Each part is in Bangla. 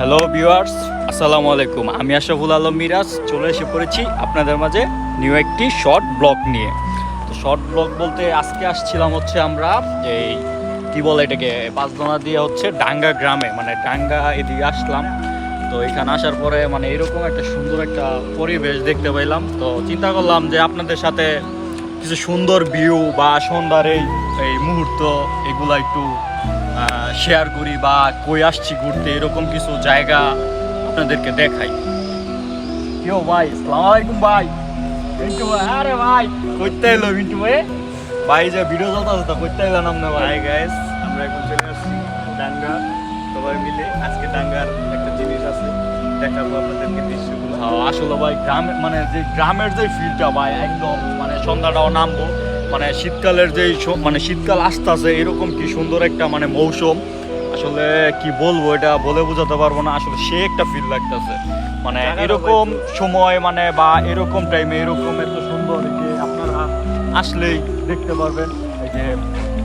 হ্যালো ভিউয়ার্স আসসালামু আলাইকুম আমি আশরাফুল আলম মিরাজ। চলে এসে পড়েছি আপনাদের মাঝে নিউ একটি শর্ট ব্লগ নিয়ে। তো শর্ট ব্লগ বলতে আজকে আসছিলাম হচ্ছে আমরা এই, কি বলে এটাকে পাঁচদোনা দিয়ে হচ্ছে ডাঙ্গা গ্রামে মানে ডাঙ্গা এদিকে আসলাম। তো এখানে আসার পরে মানে এরকম একটা সুন্দর একটা পরিবেশ দেখতে পাইলাম। তো চিন্তা করলাম যে আপনাদের সাথে কিছু সুন্দর ভিউ বা সন্ধ্যার এই এই মুহূর্ত এগুলা একটু শেয়ার করি বা কই আসছি ঘুরতে এরকম কিছু জায়গা আপনাদেরকে দেখাই। কেউ ভাই সালাম আলাইকুম ভাই। মিন্টু আরে ভাই কইতে এলো মিন্টু ভাই? ভাই যে ভিডিও চলতেছে তো কইতে এলো নাম না ভাই। গাইস আমরা এখন চলে আসছি ডাঙ্গা সবাই মিলে আজকে ডাঙ্গার একটা জিনিস আছে দেখাবো আপনাদেরকে দৃশ্যগুলো। হ্যাঁ, আসলে ভাই গ্রামে মানে যে গ্রামের যে ফিলটা ভাই একদম মানে সন্ধ্যাটাও নামবো। মানে শীতকালের যে মানে শীতকাল আসতেছে এরকম কি সুন্দর একটা মানে মৌসুম? আসলে কি বলব এটা বলে বোঝাতে পারব না আসলে সে একটা ফিল লাগতেছে। মানে এরকম সময় মানে বা এরকম টাইমে এরকম এত সুন্দর যে আপনারা আসলেই দেখতে পারবেন। এই যে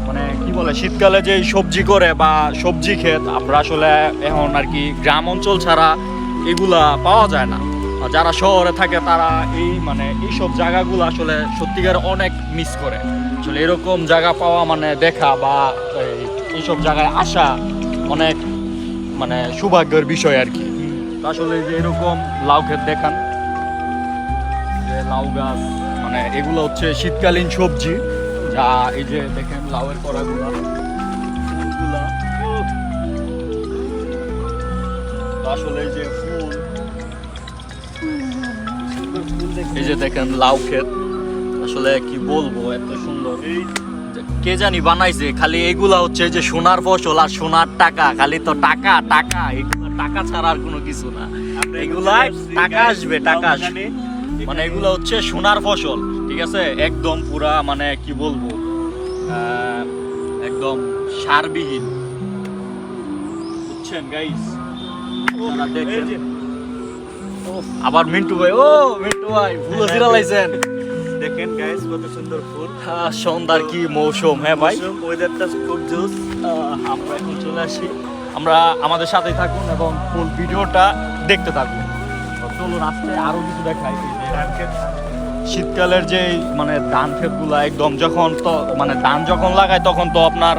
মানে কি বলে শীতকালে যে সবজি করে বা সবজি ক্ষেত আমরা আসলে এখন আর কি গ্রাম অঞ্চল ছাড়া এগুলা পাওয়া যায় না। যারা শহরে থাকে, তারা এই মানে এইসব জায়গাগুলো আসলে সত্যিকার অনেক মিস করে। আসলে এরকম জায়গা পাওয়া মানে দেখা বা এইসব জায়গায় আসা অনেক মানে সৌভাগ্যের বিষয় আর কি। আসলে যে এরকম লাউ ক্ষেত দেখান। যে লাউ গাছ মানে এগুলো হচ্ছে শীতকালীন সবজি। যা এই যে দেখেন লাউয়ের কড়াগুলা। আসলে যে ফুল এই যে দেখেন লাউ ক্ষেত। আসলে কি বলব এত সুন্দর। কে জানি বানাইছে খালি এগুলা হচ্ছে যে সোনার ফসল আর সোনার টাকা। খালি তো টাকা টাকা এগুলো টাকা ছাড়া আর কোনো কিছু না। এগুলা টাকা আসবে, টাকা আসবে। মানে এগুলো হচ্ছে সোনার ফসল ঠিক আছে? একদম পুরা মানে কি বলব একদম সারবিহীন। বুঝছেন গাইস যে আবার মিন্টু ভাই ও মিন্টু ভাই ফুলো জিরা লাইছেন দেখেন গাইস কত সুন্দর ফুল। আহ, সন্ধ্যার কি মৌসুম হ্যাঁ ভাই? ওয়েদারটা খুব জোস আমরা এখন চলে আসি। আমরা আমাদের সাথেই থাকুন এবং ফুল ভিডিওটা দেখতে থাকুন। চলুন আজকে আরও কিছু দেখাই। শীতকালের যে মানে ধান ক্ষেতগুলো একদম যখন তো মানে ধান যখন লাগায় তখন তো আপনার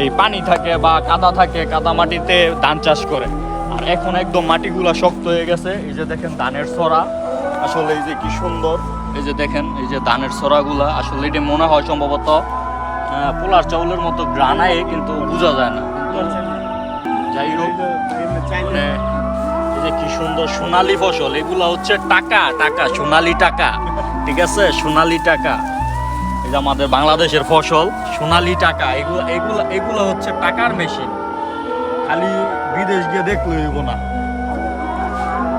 এই পানি থাকে বা কাদা থাকে কাদা মাটিতে ধান চাষ করে। এখন একদম মাটিগুলা শক্ত হয়ে গেছে। এই যে দেখেন ধানের ছড়া, আসলে এই যে কি সুন্দর। এই যে দেখেন, এই যে ধানের ছড়াগুলা, আসলে এটা মনে হয় সম্ভবত পোলার চাউলের মতো গ্রানায় কিন্তু বোঝা যায় না। যাই হোক মানে এই যে কি সুন্দর সোনালী ফসল, এগুলা হচ্ছে টাকা টাকা, সোনালী টাকা, ঠিক আছে? সোনালী টাকা। এই যে আমাদের বাংলাদেশের ফসল, সোনালী টাকা, এগুলো এগুলো এগুলো হচ্ছে টাকার মেশিন খালি বিদেশ গিয়ে দেখলে হইব না।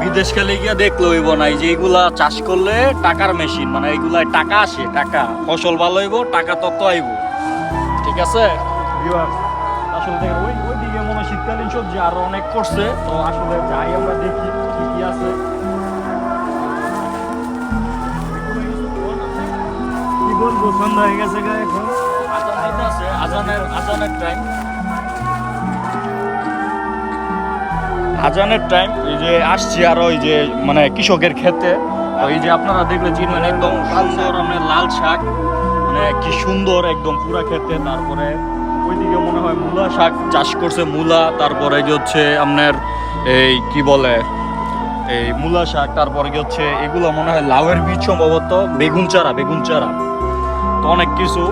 বিদেশ খালি গিয়ে দেখলে হইব না। এই যে এগুলা চাষ করলে টাকার মেশিন মানে এগুলা টাকা আসে টাকা। ফসল ভালো হইব টাকা তত আইব ঠিক আছে? আসলে দেখেন ওই ওই দিকে মনে শীতকালীন সবজি আরও অনেক করছে। তো আসলে যাই আমরা দেখি কি কি আছে। কি বলব সন্ধ্যা হয়ে গেছে এখন। আজান আজানের আজানের টাইম আজানের টাইম এই যে আসছি আর ওই যে মানে কৃষকের ক্ষেতে ওই যে আপনারা দেখলে চিনবেন, একদম সুন্দর আপনার লাল শাক। মানে কি সুন্দর একদম পুরা ক্ষেতে তারপরে ওইদিকে মনে হয় মূলা শাক চাষ করছে মূলা। তারপরে কি হচ্ছে আপনার এই কি বলে, এই মূলা শাক। তারপরে কি হচ্ছে এগুলো মনে হয় লাউয়ের বীজ সম্ভবত, বেগুন চারা বেগুন চারা। তো অনেক কিছু।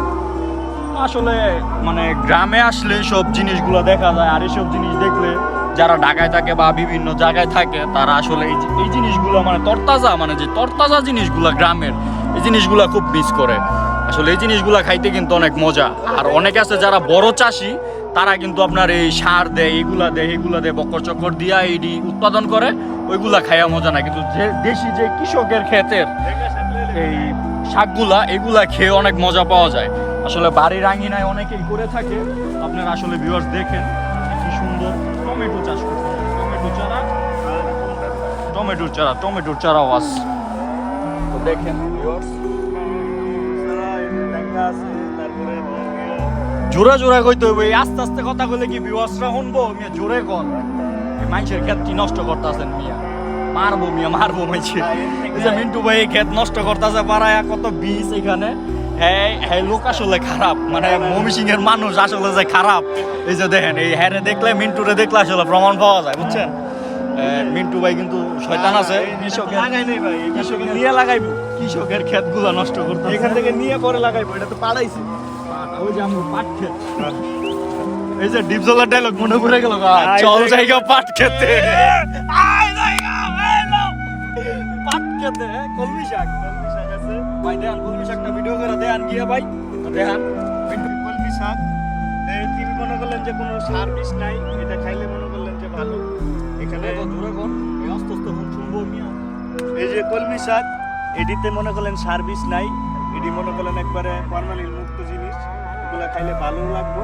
আসলে মানে গ্রামে আসলে সব জিনিসগুলো দেখা যায়, আর এইসব জিনিস দেখলে যারা ঢাকায় থাকে বা বিভিন্ন জায়গায় থাকে, তারা আসলে এই এই জিনিসগুলো মানে তরতাজা মানে যে তরতাজা জিনিসগুলো গ্রামের, এই জিনিসগুলো খুব মিস করে। আসলে এই জিনিসগুলো খাইতে কিন্তু অনেক মজা। আর অনেক আছে যারা বড় চাষি, তারা কিন্তু আপনার এই সার দেয় এইগুলা দেয় এইগুলা দেয়, বকর চক্কর দিয়া এইটি উৎপাদন করে, ওইগুলা খাইয়া মজা না কিন্তু যে দেশি যে কৃষকের ক্ষেতের এই শাকগুলা, এগুলা খেয়ে অনেক মজা পাওয়া যায়। আসলে বাড়ির আঙিনায় অনেকেই করে থাকে। আপনারা আসলে ভিউয়ার্স দেখেন। কি সুন্দর। টমেটো চাষ করছে টমেটো চারা টমেটোর চারা টমেটোর চারা ওয়াস। তো দেখেন জোরে জোরে কইতে হইব। এই আস্তে আস্তে কথা কইলে কি ভিউয়ার্সরা শুনব? আমি জোরে এই মানুষের ক্ষেত কি নষ্ট করতেছেন মিয়া? মারবো মিয়া মারবো মাইছে এই যে মিন্টু ভাই এই ক্ষেত নষ্ট করতেছে পারায় কত বীজ এখানে। হ্যাঁ লোক আসলে খারাপ। মানে মমি সিং এর মানুষ আসলে যে খারাপ। এই যে দেখেন এই হ্যারে দেখলে মিন্টুরে দেখলে আসলে প্রমাণ পাওয়া যায় বুঝছেন? মিন্টু ভাই কিন্তু শয়তান আছে। কৃষকের কৃষকের- নিয়ে লাগাইবো। কৃষকের ক্ষেতগুলো নষ্ট করতে এখান থেকে নিয়ে পরে লাগাইবো এটা তো পাড়াইছে ওই যে আমরা পাট ক্ষেত। এই যে ডিপজলার ডায়লগ মনে পড়ে গেল চল জায়গা। পাট খেতে। পাট খেতে কলমি শাক। আছে। ভাই দেখান কলমি শাকটা ভিডিও করে দেখান গিয়ে ভাই। দেখান কলমি শাক তিনি মনে করলেন যে কোনো সার বিষ নাই এটা খাইলে মনে করলেন যে ভালো। এখানে কর এই শুনব যে কলমি শাক এটিতে মনে করলেন সার বিষ নাই। এটি মনে করলেন একবারে ফরমালিন মুক্ত জিনিস। এগুলো খাইলে ভালো লাগবে।